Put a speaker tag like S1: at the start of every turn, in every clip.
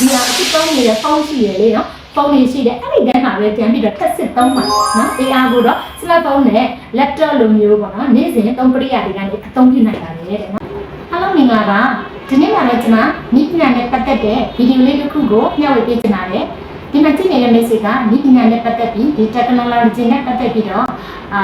S1: VR အစ်သုံးနေတဲ့ဖုန်းရှိရလေနော်ဖုန်းလေးရှိတယ်အဲ့ဒီတန်းမှာပဲပြန်ပြီးတော့ထပ်စစ်သုံးပါနော် AR ကိုတော့ smartphone နဲ့ laptop လိုမျိုးပေါ့နော်နေ့စဉ်သုံးကရိယာတွေကနေအသုံးပြုနိုင်ပါတယ်တဲ့နော်အားလုံးမင်္ဂလာပါဒီနေ့မှာလည်းကျွန်မနိပညာနဲ့ပတ်သက်တဲ့ဗီဒီယိုလေးတစ်ခုကိုမျှဝေပေးချင်ပါတယ်ဒီမှာကြည့်နေတဲ့ message ကနိပညာနဲ့ပတ်သက်ပြီးဒီ technology နဲ့ပတ်သက်ပြီးတော့အာ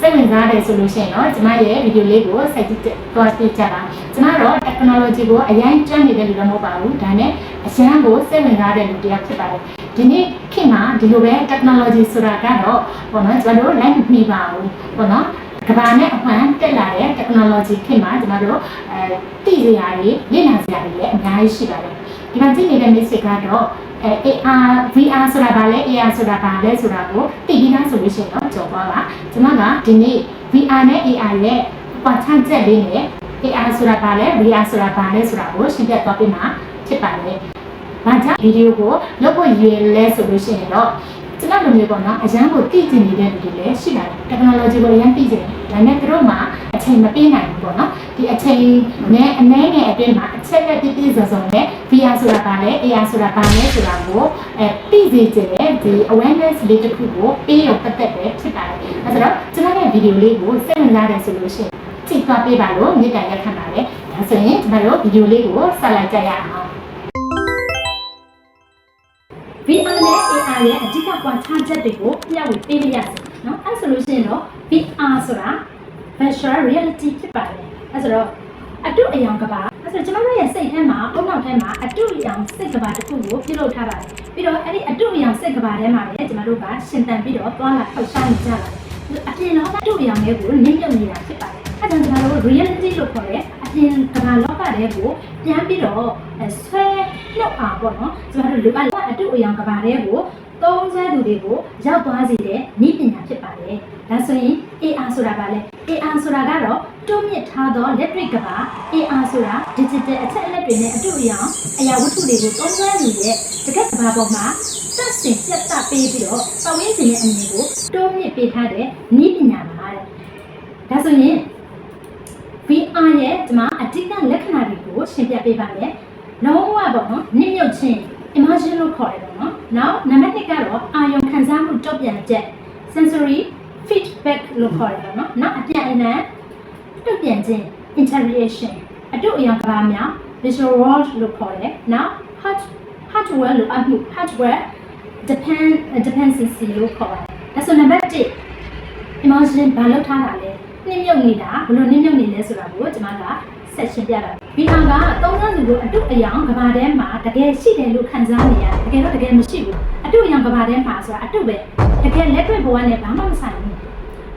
S1: စိတ်ဝင်စားတယ်ဆိုလို့ရှိရင်တော့ကျမရဲ့ဗီဒီယိုလေးကိုဆက်ကြည့်သွားပြကြပါကျမတော့ technology ကိုအရင်ကျွမ်းနေတဲ့လူတော့မဟုတ်ပါဘူးဒါနဲ့အရန်ကိုစိတ်ဝင်စားတဲ့လူတစ်ယောက်ဖြစ်ပါတယ်ဒီနေ့ခေတ်မှာဒီလိုပဲ technology ဆိုတာကတော့ပေါ့နော်ကျမတို့ live မီပါဘူးပေါ့နော်ကဘာနဲ့အမှန်တက်လာတဲ့ technology ခေတ်မှာကျမတို့အဲသိစရာတွေလေ့လာစရာတွေလည်းအများကြီးရှိပါတယ်ဒီမှာကြည့်နေတဲ့ message ကတော့ အဲ AR VR ဆိုတာဗာလဲ AR ဆိုတာဗာလဲဆိုတာကိုသိပြီးသားဆိုလို့ရှိရင်တော့ကြော်ပါပါကျွန်မကဒီနေ့ VR နဲ့ AR ရဲ့ပတ်ချမ်းချက်လေးနဲ့ AR ဆိုတာဗာလဲ VR ဆိုတာဗာလဲဆိုတာကိုရှင်းပြသွားပြမှာဖြစ်ပါတယ်။ဘာကြောင့်ဗီဒီယိုကိုလုပ်ဖို့ရည်ရွယ်လဲဆိုလို့ရှိရင်တော့ ကျွန်တော်လိုမျိုးပေါ့နော်အရန်ကိုသိကျင်နေတဲ့လူတွေလည်းရှိတယ် technology ကိုအရန်သိကျင်တယ်ဒါနဲ့သူတို့မှအချိန်မပေးနိုင်ဘူးပေါ့နော်ဒီအချိန်နဲ့အနည်းငယ်အတွင်းမှာအချက်နဲ့ပြည့်ပြည့်စုံစုံနဲ့ VR ဆိုတာကလည်း AR ဆိုတာကလည်းဆိုတာကိုအဲသိစေချင်တဲ့ဒီ awareness လေးတစ်ခုကိုပေးရပတ်သက်ပဲဖြစ်ပါတယ်အဲဆိုတော့ကျွန်တော်ရဲ့ဗီဒီယိုလေးကိုစိတ်ဝင်စားတယ်ဆိုလို့ရှိရင်ကြည့်သွားပေးပါလို့မြစ်တိုင်ရက်ခံပါတယ်ဒါဆိုရင်ကျွန်တော်တို့ဗီဒီယိုလေးကိုဆက်လိုက်ကြရအောင် VR ထားတဲ့အဓိကကွာခြားချက်တွေကိုမျှဝေပေးလိုက်ရစေနော်အဲဆိုလို့ရှိရင်တော့ VR ဆိုတာ virtual reality ဖြစ်ပါတယ်အဲဆိုတော့အတုအယောင်ကဘာအဲဆိုကျွန်တော်တို့ရဲ့စိတ်ထဲမှာအောက်နောက်ထဲမှာအတုအယောင်စိတ်ကဘာတစ်ခုကိုပြုလုပ်ထားပါတယ်ပြီးတော့အဲ့ဒီအတုအယောင်စိတ်ကဘာထဲမှာလည်းကျွန်တော်တို့ကရှင်သန်ပြီးတော့သွားလာထောက်ရှားနေကြပါတယ်အပြင်လောကအတုအယောင်တွေကိုနင်းမြုပ်နေတာဖြစ်ပါတယ်အဲဒါကြောင့်ကျွန်တော်တို့ reality လို့ခေါ်တဲ့အပြင်ကဘာလောကတွေကိုပြန်ပြီးတော့ဆွဲနှုတ်အောင်ပေါ့နော်ကျွန်တော်တို့လူပါအတုအယောင်ကဘာတွေကို သုံးစွဲသူတွေကိုရောက်သွားစေတဲ့နည်းပညာဖြစ်ပါတယ်။ဒါဆိုရင် AR ဆိုတာကလည်း AR ဆိုတာကတော့တွန်းမြင့်ထားသောလက်တွေ့ကဘာ AR ဆိုတာ digital အချက်အလက်တွေနဲ့အတူအယောင်အရာဝတ္ထုတွေကိုသုံးစွဲနေတဲ့တကက်ကဘာပေါ်မှာစက်စင်ပြတ်တပေးပြီးတော့ပတ်ဝန်းကျင်ရဲ့အမြင်ကိုတွန်းမြင့်ပေးထားတဲ့နည်းပညာပါတဲ့။ဒါဆိုရင် VR ရဲ့ဒီမှာအဓိကလက္ခဏာတွေကိုရှင်းပြပေးပါမယ်။လုံးဝပေါ့နော်နစ်မြုပ်ခြင်း immersion လို့ခေါ်တယ်ပေါ့နော်။နောက်နံပါတ်1ကတော့အာရုံခံစားမှုတုံ့ပြန်ချက် sensory feedback လို့ခေါ်တယ်ပေါ့နော်။နောက်အပြန်အလှန်တုံ့ပြန်ခြင်း interaction အတူအယောင်ကဘာများ visual world လို့ခေါ်တယ်။နောက် hard hardware လို့အမှု hardware depend dependency လို့ခေါ်ပါတယ်။ဒါဆိုနံပါတ်1 emotion ဘာလို့ထားတာလဲနှိမ့်မြုပ်နေတာဘယ်လိုနှိမ့်မြုပ်နေလဲဆိုတာကိုကျွန်မက ဆက်ရှင်းပြတာ VR ကသုံးသပ်သူကိုအတုအယောင်ကဘာထဲမှာတကယ်ရှိတယ်လို့ခံစားနေရတယ်တကယ်တော့တကယ်မရှိဘူးအတုအယောင်ကဘာထဲမှာဆိုတာအတုပဲတကယ်လက်တွေ့ဘဝနဲ့ဘာမှမဆိုင်ဘူး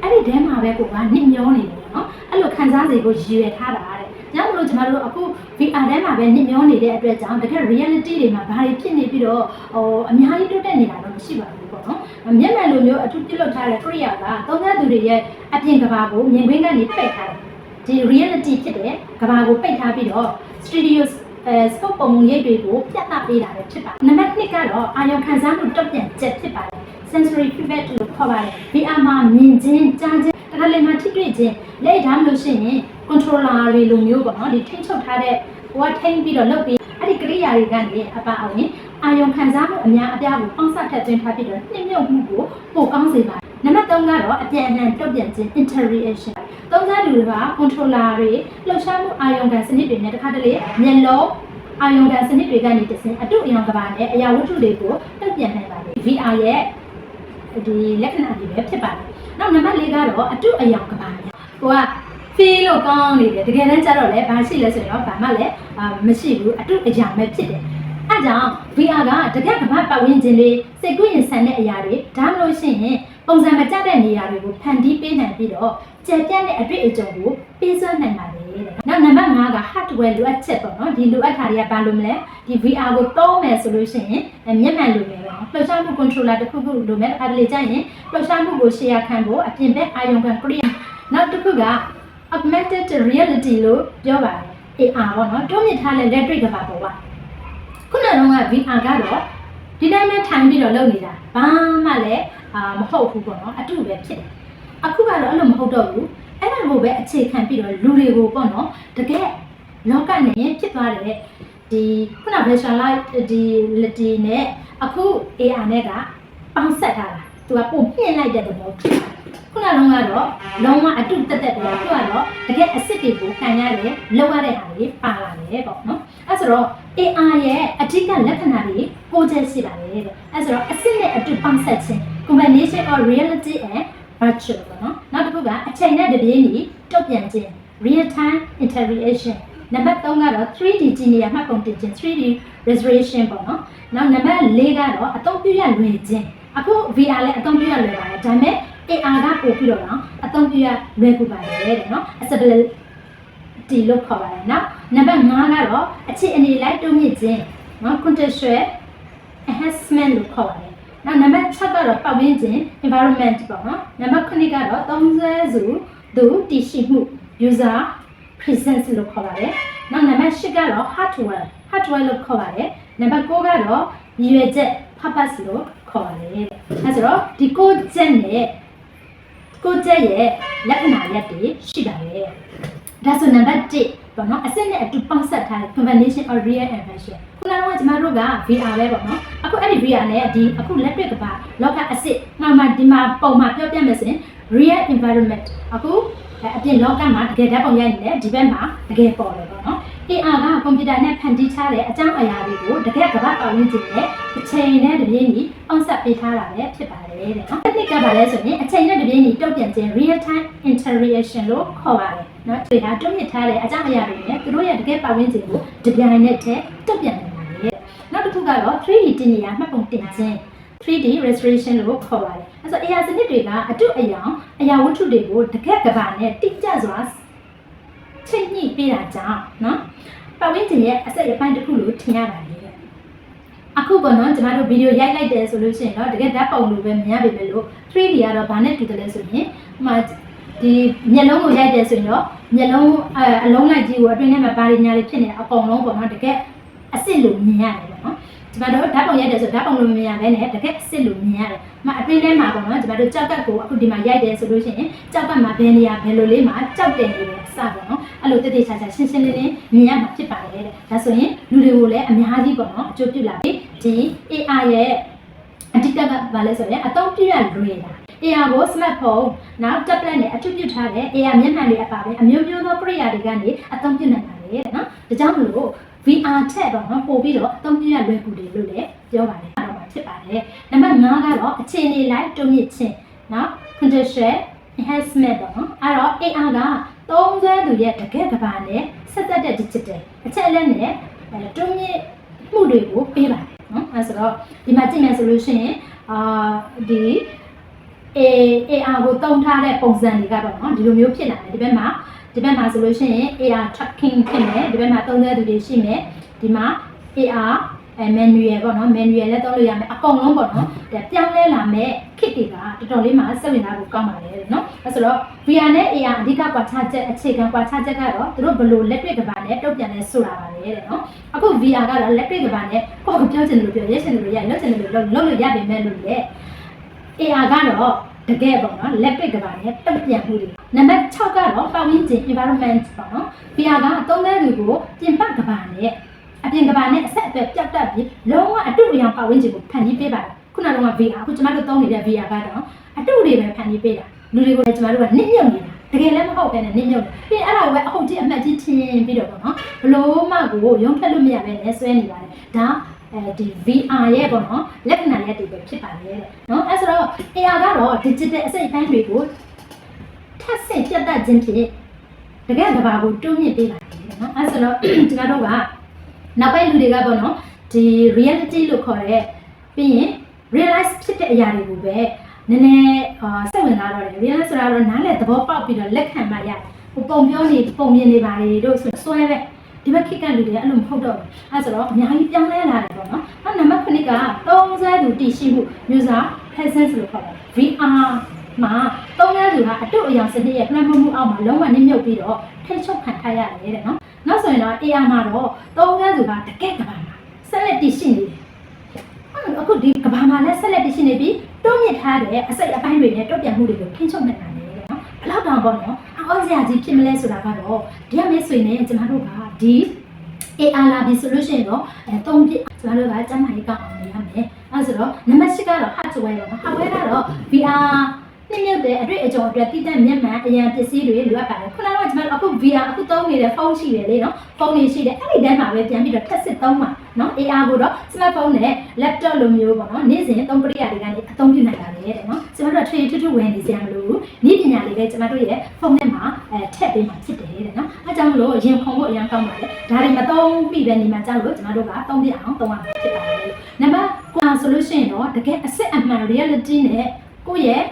S1: အဲ့ဒီထဲမှာပဲကိုကနှိမ့်မျောနေတယ်နော်အဲ့လိုခံစားစေဖို့ရည်ရွယ်ထားတာတဲ့ကြောင့်မလို့ကျွန်တော်တို့အခု VR ထဲမှာပဲနှိမ့်မျောနေတဲ့အတွက်ကြောင့်တကယ် reality တွေမှာဘာတွေဖြစ်နေပြီးတော့ဟိုအများကြီးတိုးတက်နေတာတော့မရှိပါဘူးပေါ့နော်မျက်မှန်လိုမျိုးအထူးပြုလုပ်ထားတဲ့ Korea ကသုံးသပ်သူတွေရဲ့အပြင်ကဘာကိုမြင်ကွင်းကနေပိတ်ထားတယ် ဒီ reality ဖြစ်တဲ့ကဘာကိုပိတ်ထားပြီးတော့ studio အဲ scope ပုံရိပ်တွေကိုပြသပေးတာပဲဖြစ်ပါတယ်နံပါတ်1ကတော့အာရုံခံစားမှုတုံ့ပြန်ချက်ဖြစ်ပါတယ် sensory feedback လို့ခေါ်ပါတယ် VR မှာမြင်ခြင်းကြားခြင်းတခါလေမှထိတွေ့ခြင်းလက်ထားမလို့ရှိရင် controller တွေလိုမျိုးပေါ့နော်ဒီထိန်းချုပ်ထားတဲ့ဟိုကထိန်းပြီးတော့လုပ်ပြီးအဲ့ဒီကိရိယာတွေကနေအပါအဝင်အာယုံခံစားမှုအများအပြားကိုပေါင်းစပ်ထပ်သွင်းထားပြီးတော့နှိမ့်မြုပ်မှုကိုပိုကောင်းစေပါတယ်နံပါတ်3ကတော့အပြန်အလှန်တုံ့ပြန်ခြင်း interaction သုံးစားလူတွေက controller တွေလှုပ်ရှားမှုအာယုံခံစနစ်တွေနဲ့တခါတလေမျက်လုံးအာယုံခံစနစ်တွေကနေတဆင်အတုအယောင်ကဘာနဲ့အရာဝတ္ထုတွေကိုတုံ့ပြန်နိုင်ပါတယ် VR ရဲ့ဒီလက္ခဏာတွေပဲဖြစ်ပါတယ်နောက်နံပါတ်4ကတော့အတုအယောင်ကဘာများဟိုက feel လို့ကောင်းနေတယ်တကယ်တမ်းကျတော့လည်းဘာရှိလဲဆိုရင်တော့ဘာမှလည်းအာမရှိဘူးအတုအယောင်ပဲဖြစ်တယ်အဲကြောင့် VR ကတကယ်ကမ္ဘာပတ်ဝန်းကျင်တွေစိတ်ကူးရင်ဆန်တဲ့အရာတွေဒါမှမဟုတ်ရှင်ရင် ပုံစံမကျတဲ့နေရာတွေကိုဖန်တီးပေးနိုင်ပြီးတော့ကြံပြတ်တဲ့အတွေ့အကြုံကိုပေးစွမ်းနိုင်ပါတယ်တဲ့။နောက်နံပါတ်5က hardware လိုအပ်ချက်ပေါ့နော်။ဒီလိုအပ်တာတွေကဘာလို့မလဲ။ဒီ VR ကိုသုံးမယ်ဆိုလို့ရှိရင်အဲမျက်မှန်လိုမယ်ပေါ့နော်။လှုပ်ရှားမှု controller တစ်ခုခုလိုမယ်။အခါတလေကျရင်လှုပ်ရှားမှုကို share ခံဖို့အပြင်ဘက်အာရုံခံ create နောက်တစ်ခုက augmented reality လို့ပြောပါတယ်။ AR ပေါ့နော်။တွန်းမြင့်ထားတဲ့လက်တွေ့ကဘာပေါ့ကွာ။ခုနကတော့က VR ကတော့ ဒီတိုင်းပဲထိုင်ပြီးတော့လုပ်နေတာဘာမှလည်းအာမဟုတ်ဘူးပေါ့နော်အတူပဲဖြစ်တယ်အခုကတော့အဲ့လိုမဟုတ်တော့ဘူးအဲ့ဒါကိုပဲအခြေခံပြီးတော့လူတွေကိုပေါ့နော်တကယ်လောကနဲ့ဖြစ်သွားတဲ့ဒီခုန visualize ဒီ reality နဲ့အခု AR နဲ့ကပေါင်းဆက်ထားတာသူကပုံမြင့်လိုက်တဲ့သဘောဖြစ်တာခုနလုံးကတော့လုံးဝအတုတက်တက်ပဲသူကတော့တကယ်အစ်စ်တွေကိုခံရတယ်လောက်ရတဲ့ဟာတွေပါလာတယ်ပေါ့နော် အဲဆိုတော့ AR ရဲ့အဓိကလက္ခဏာတွေကိုချက်ရှိပါတယ်တဲ့အဲဆိုတော့အစ်စ်နဲ့အတုပေါင်းဆက်ခြင်း combination of reality and virtual ပေါ့နော်နောက်တစ်ခုကအချိန်နဲ့တပြေးညီတုတ်ပြန်ခြင်း real time interaction နံပါတ်3ကတော့ 3D ကြည့်နေရမှတ်ပုံတင်ခြင်း 3D restoration ပေါ့နော်နောက်နံပါတ်4ကတော့အသုံးပြုရလွယ်ခြင်းအခု VR လည်းအသုံးပြုရလွယ်ပါတယ်ဒါပေမဲ့ AR ကပို့ပြီးတော့အသုံးပြုရလွယ်ကူပါတယ်တဲ့နော် accessibility လို့ခေါ်ပါတယ်နော် နံပါတ်5ကတော့အခြေအနေလိုက်တုံ့ပြန်ခြင်းနော် contextual enhancement လို့ခေါ်ပါတယ်နောက်နံပါတ်6ကတော့ပတ်ဝန်းကျင် environment ပေါ့နော်နံပါတ်9ကတော့သုံးစွဲစုသူတည်ရှိမှု user presence လို့ခေါ်ပါတယ်နောက်နံပါတ်10ကတော့ hardware hardware လို့ခေါ်ပါတယ်နံပါတ်9ကတော့ရည်ရွယ်ချက် purpose လို့ခေါ်ပါတယ်တဲ့အဲဆိုတော့ဒီကိုချက်နဲ့ကိုချက်ရဲ့လက္ခဏာရပ်တွေရှိပါတယ် ဒါဆိုနံပါတ်1ပေါ့နော်အစစ်နဲ့အတူပေါင်းဆက်ထားတဲ့ combination of real and virtual ခုနကကျမတို့က VR ပဲပေါ့နော်အခုအဲ့ဒီ VR နဲ့ဒီအခုလက်တွေ့ကပါလောကအစစ်မှမှဒီမှာပုံမှပြောပြမယ်ဆိုရင် real environment အခုအပြင်လောကမှာတကယ်ဓာတ်ပုံရိုက်နေတယ်ဒီဘက်မှာတကယ်ပေါ်တယ်ပေါ့နော် AR ကကွန်ပျူတာနဲ့ဖန်တီးထားတဲ့အကြောင်းအရာတွေကိုတကယ်ကမ္ဘာပတ်ဝန်းကျင်နဲ့အချိန်နဲ့တပြေးညီအောင်ဆက်ပေးထားတာလည်းဖြစ်ပါတယ်တဲ့နော်။ technique ကပါလဲဆိုရင်အချိန်နဲ့တပြေးညီတုံ့ပြန်ခြင်း real time interaction လို့ခေါ်ပါတယ် နော်။ဒီဟာတုံ့ပြန်ထားတဲ့အကြောင်းအရာတွေနဲ့သူတို့ရဲ့တကယ်ပတ်ဝန်းကျင်ကိုတပြိုင်နက်တည်းတုံ့ပြန်နိုင်ပါတယ်တဲ့။နောက်တစ်ခုကတော့ 3D တင်နေရမှတ်ပုံတင်ခြင်း 3D restoration လို့ခေါ်ပါတယ်။အဲဆို AR စနစ်တွေကအတုအယောင်အရာဝတ္ထုတွေကိုတကယ်ကဘာနဲ့တိကျစွာချိန်ညှိပေးတာကြောင့်နော်ပတ်ဝန်းကျင်ရဲ့အဆက်ရပိုင်းတစ်ခုလို့ထင်ရပါတယ်တဲ့အခုပေါ့နော်ကျမတို့ဗီဒီယိုရိုက်လိုက်တယ်ဆိုလို့ရှိရင်တော့တကယ်ဓာတ်ပုံလိုပဲမြင်ရပေမဲ့လို့ 3D ကတော့ဘာနဲ့တူတယ်လဲဆိုရင်ဟိုမှာ ဒီမျက်လုံးကိုရိုက်တယ်ဆိုရင်တော့မျက်လုံးအအလုံးလိုက်ကြီးကိုအတွင်းထဲမှာဘာတွေညာတွေဖြစ်နေတာအကုန်လုံးပေါ့နော်တကယ်အစ်စ်လို့မြင်ရတယ်ပေါ့နော်ကျမတို့ဓာတ်ပုံရိုက်တယ်ဆိုဓာတ်ပုံလိုမမြင်ရဘဲနဲ့တကယ်အစ်စ်လို့မြင်ရတယ်။မအတွင်းထဲမှာပေါ့နော်ကျမတို့ကြောက်ကတ်ကိုအခုဒီမှာရိုက်တယ်ဆိုလို့ရှိရင်ကြောက်ကတ်မှာဘယ်နေရာဘယ်လိုလေးမှာကြောက်တယ်နေတယ်အစပေါ့နော်။အဲ့လိုတည်တည်ချာချာရှင်းရှင်းလင်းလင်းမြင်ရမှာဖြစ်ပါတယ်တဲ့။ဒါဆိုရင်လူတွေကိုလည်းအများကြီးပေါ့နော်အကျိုးပြုလာပြီ။ဒီ AI ရဲ့အဓိကကဘာလဲဆိုရင်အသုံးပြုရလွယ်တာ AR ကို smartphone နောက် tablet နဲ့အထူးပြုထားတဲ့ AR မျက်နှာတွေအပါပဲအမျိုးမျိုးသောပရိယာတွေကနေအသုံးပြုနိုင်ပါတယ်တဲ့နော်။ဒါကြောင့်မလို့ VR ထက်တော့နော်ပို့ပြီးတော့အသုံးပြုရလွယ်ကူတယ်လို့လည်းပြောပါတယ်။အဲ့တော့မှဖြစ်ပါတယ်။နံပါတ်5ကတော့အခြေအနေလိုက်တုံ့ပြန်ခြင်းနော် contextual enhancement ပေါ့နော်။အဲ့တော့ AR ကသုံးစွဲသူရဲ့တကယ်ကဘာနဲ့ဆက်သက်တဲ့ digital အချက်အလက်နဲ့အဲတုံ့ပြန်မှုတွေကိုပေးပါတယ်နော်။အဲဆိုတော့ဒီမှာကြည့်မယ်ဆိုလို့ရှိရင်အာဒီ A AR ကိုတုံထားတဲ့ပုံစံတွေကတော့နော်ဒီလိုမျိုးဖြစ်လာတယ်ဒီဘက်မှာဒီဘက်မှာဆိုလို့ရှိရင် AR tracking ဖြစ်မယ်ဒီဘက်မှာသုံးတဲ့သူတွေရှိမယ်ဒီမှာ AR အဲ manual ပေါ့နော် manual လည်းသုံးလို့ရမယ်အကုန်လုံးပေါ့နော်ဒါပြောင်းလဲလာမဲ့ kit တွေကတော်တော်လေးမှစိတ်ဝင်စားဖို့ကောင်းပါတယ်နော်အဲဆိုတော့ VR နဲ့ AR အဓိကကွာခြားချက်အခြေခံကွာခြားချက်ကတော့သူတို့ဘယ်လိုလက်တွေ့ကဘာနဲ့တုံ့ပြန်လဲဆိုတာပါလေတဲ့နော်အခု VR ကတော့လက်တွေ့ကဘာနဲ့ကိုယ်ကပြောချင်တယ်လို့ပြောရဲချင်တယ်လို့ရလုပ်ချင်တယ်လို့လုပ်လုပ်လို့ရပေမဲ့လို့လေ AR ကတော့တကယ်ပေါ့နော်လက်တွေ့ကဘာနဲ့တုံ့ပြန်မှုတွေနံပါတ်6ကတော့ပတ်ဝန်းကျင် environment ပေါ့နော် VR ကအသုံးတဲ့လူကိုပြင်ပကဘာနဲ့အပြင်ကဘာနဲ့အဆက်အသွယ်ပြတ်တက်ပြီးလုံးဝအတုအယောင်ပတ်ဝန်းကျင်ကိုဖန်တီးပေးပါတယ်ခုနက VR အခုကျမတို့သုံးနေတဲ့ VR ကတော့အတုတွေပဲဖန်တီးပေးတာလူတွေကိုလည်းကျမတို့ကနစ်မြုပ်နေတာတကယ်လည်းမဟုတ်ပဲနဲ့နစ်မြုပ်တယ်ပြီးရင်အဲ့ဒါကိုပဲအဟုတ်ကြီးအမှတ်ကြီးထင်ပြီးတော့ပေါ့နော်ဘလို့မှကိုရုံထွက်လို့မရပဲနဲ့ဆွဲနေပါတယ်ဒါ အဲဒီ VR ရဲ့ပေါ့နော်လက္ခဏာရက်တွေပဲဖြစ်ပါလေတဲ့နော်အဲဆိုတော့ AR ကတော့ digital အစိတ်အပိုင်းတွေကိုထပ်ဆင့်ပြတ်တက်ခြင်းဖြင့်တကယ်ကဘာကိုတွန်းမြင့်ပေးလာတယ်နော်အဲဆိုတော့ကျွန်တော်တို့ကနောက်ပိုင်းလူတွေကပေါ့နော်ဒီ reality လို့ခေါ်တဲ့ပြီးရင် realize ဖြစ်တဲ့အရာတွေကိုပဲနည်းနည်းအာစိတ်ဝင်စားတော့တယ် realize ဆိုတာတော့နားလည်သဘောပေါက်ပြီးတော့လက်ခံမှရတယ်ဟိုပုံပြောနေပုံမြင်နေပါလေတို့ဆိုဆွဲပဲ ဒီဘက်ခိကလူတွေကအဲ့လိုမဟုတ်တော့ဘူးအဲဆိုတော့အများကြီးပြောင်းလဲလာတယ်ပေါ့နော်နောက်နံပါတ်9ကသုံးဆဲသူတည်ရှိမှု user presence လို့ခေါ်တယ် VR မှာသုံးဆဲသူဟာအတုအယောင်စနစ်ရဲ့လွှမ်းမိုးမှုအောက်မှာလုံးဝနစ်မြုပ်ပြီးတော့ထိတ်ချုပ်ခံထားရတယ်တဲ့နော်နောက်ဆိုရင်တော့ AR မှာတော့သုံးဆဲသူကတကယ့်ကဘာမှာဆက်လက်တည်ရှိနေတယ်အခုဒီကဘာမှာလည်းဆက်လက်တည်ရှိနေပြီးတွန်းမြစ်ထားတဲ့အစိတ်အပိုင်းတွေနဲ့တွတ်ပြန်မှုတွေကိုထိန်းချုပ်နိုင်တယ်တဲ့နော်ဘယ်တော့တောင်ပေါ့နော် အော်စရာကြီးဖြစ်မလဲဆိုတာကတော့ဒီကမဲဆွေနဲ့ကျမတို့ကဒီ AR လာပြီဆိုလို့ရှိရင်တော့အဲသုံးပြကျွန်တော်တို့ကစမ်းမရေးကောင်းအောင်လုပ်ရမယ်အဲဆိုတော့နံပါတ်၈ကတော့ hardware တော့ hardware ကတော့ VR နှိမ့်မြုပ်တဲ့အတွေ့အကြုံအတွက်တည်တဲ့မျက်မှန်အရန်ပစ္စည်းတွေလိုအပ်ပါတယ်ခုနကကျွန်တော်အခု VR အခုသုံးနေတဲ့ဖုန်းရှိတယ်လေနော်ဖုန်းတွေရှိတယ်အဲ့ဒီတန်းမှာပဲပြန်ပြီးတော့ထပ်စစ်သုံးပါနော် AR ကိုတော့ smartphone နဲ့ laptop လိုမျိုးပေါ့နော်နေ့စဉ်သုံးပရိယာတွေကနေအသုံးပြုနိုင်တာလေတဲ့နော်ကျွန်တော်တို့ထွေထွေထွေဝင်နေစရာမလိုဘူးနေ့ပညာလေးပဲကျွန်တော်တို့ရဲ့ဖုန်းထဲမှာအဲထည့်ပေးမှဖြစ်တယ်တဲ့နော်အဲကြောင့်မလို့ရင်ခုန်ဖို့အရင်ကောင်းပါတယ်ဒါတွေမသုံးပြီးပဲနေမှာကြောက်လို့ကျွန်တော်တို့ကသုံးပြအောင်သုံးရမှာဖြစ်ပါတယ်လို့နံပါတ်9ဆိုလို့ရှိရင်တော့တကယ်အစစ်အမှန် reality နဲ့ကိုယ့်ရဲ့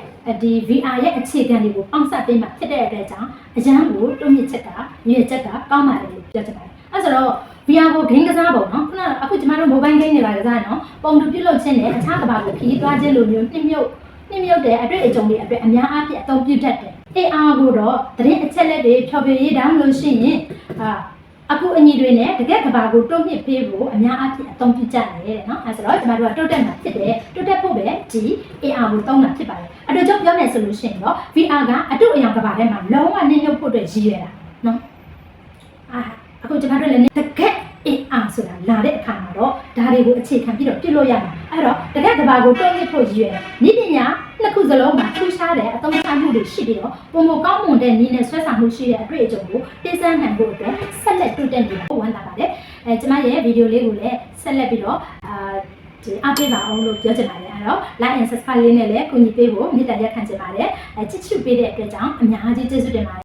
S1: ဒီ VR ရဲ့အခြေခံတွေကိုပေါင်းစပ်ပေးမှဖြစ်တဲ့အတွက်ကြောင့်အရန်ကိုတွန့်မြစ်ချက်ကရည်ချက်ကကောင်းပါတယ်လို့ပြောချင်ပါတယ်အဲဆိုတော့ VR ကိုဂိမ်းကစားပုံနော်ခုနကအခုကျမတို့ mobile game တွေပါကစားနော်ပုံတူပြုတ်လုပ်ခြင်းနဲ့အခြားကဘာကိုခရီးသွားခြင်းလိုမျိုးနှိမ့်မြုပ်နှိမ့်မြုပ်တဲ့အတွေ့အကြုံတွေအတွက်အများအားဖြင့်အသုံးပြုတတ်တယ် AR ကိုတော့သတင်းအချက်လက်တွေဖြောပြရေးဒါမှမဟုတ်ရှိရင်အာ အခုအညီတွေနဲ့တကယ်ကဘာကိုတွန့်မြစ်ပေးဖို့အများအားဖြင့်အသုံးပြုကြတယ်တဲ့နော်အဲဆိုတော့ကျမတို့ကတိုးတက်မှာဖြစ်တယ်တိုးတက်ဖို့ပဲဒီ AR ကိုသုံးတာဖြစ်ပါတယ်အတူတူပြောမယ်ဆိုလို့ရှိရင်တော့ VR ကအတူအယောင်ကဘာထဲမှာလုံးဝနှိမ့်မြုပ်ဖို့အတွက်ရည်ရွယ်တာနော်အာအခုကျမတို့လည်းတကယ် AR ဆိုတာလာတဲ့အခါမှာတော့ဒါတွေကိုအခြေခံပြီးတော့ပြစ်လို့ရမှာအဲ့တော့တကယ်ကဘာကိုတွန့်မြစ်ဖို့ရည်ရွယ်နိပညာနှစ်ခုစလုံးမှာထူးခြားတဲ့အသုံးချမှုတွေရှိပြီးတော့ပုံမကောင်းမွန်တဲ့နည်းနဲ့ဆွဲဆောင်မှုရှိတဲ့အတွေ့အကြုံကိုတင်ဆက်နိုင်ဖို့အတွက်ဆက်လက်တိုးတက်နေတာဝန်တာပါတယ်အဲကျမရဲ့ဗီဒီယိုလေးကိုလည်းဆက်လက်ပြီးတော့အာဒီအပေးပါအောင်လို့ပြောချင်ပါတယ်အဲ့တော့ like and subscribe လေးနဲ့လည်းကူညီပေးဖို့မေတ္တာရပ်ခံချင်ပါတယ်အဲချစ်ချစ်ပေးတဲ့အတွက်ကြောင့်အများကြီးကျေးဇူးတင်ပါတယ်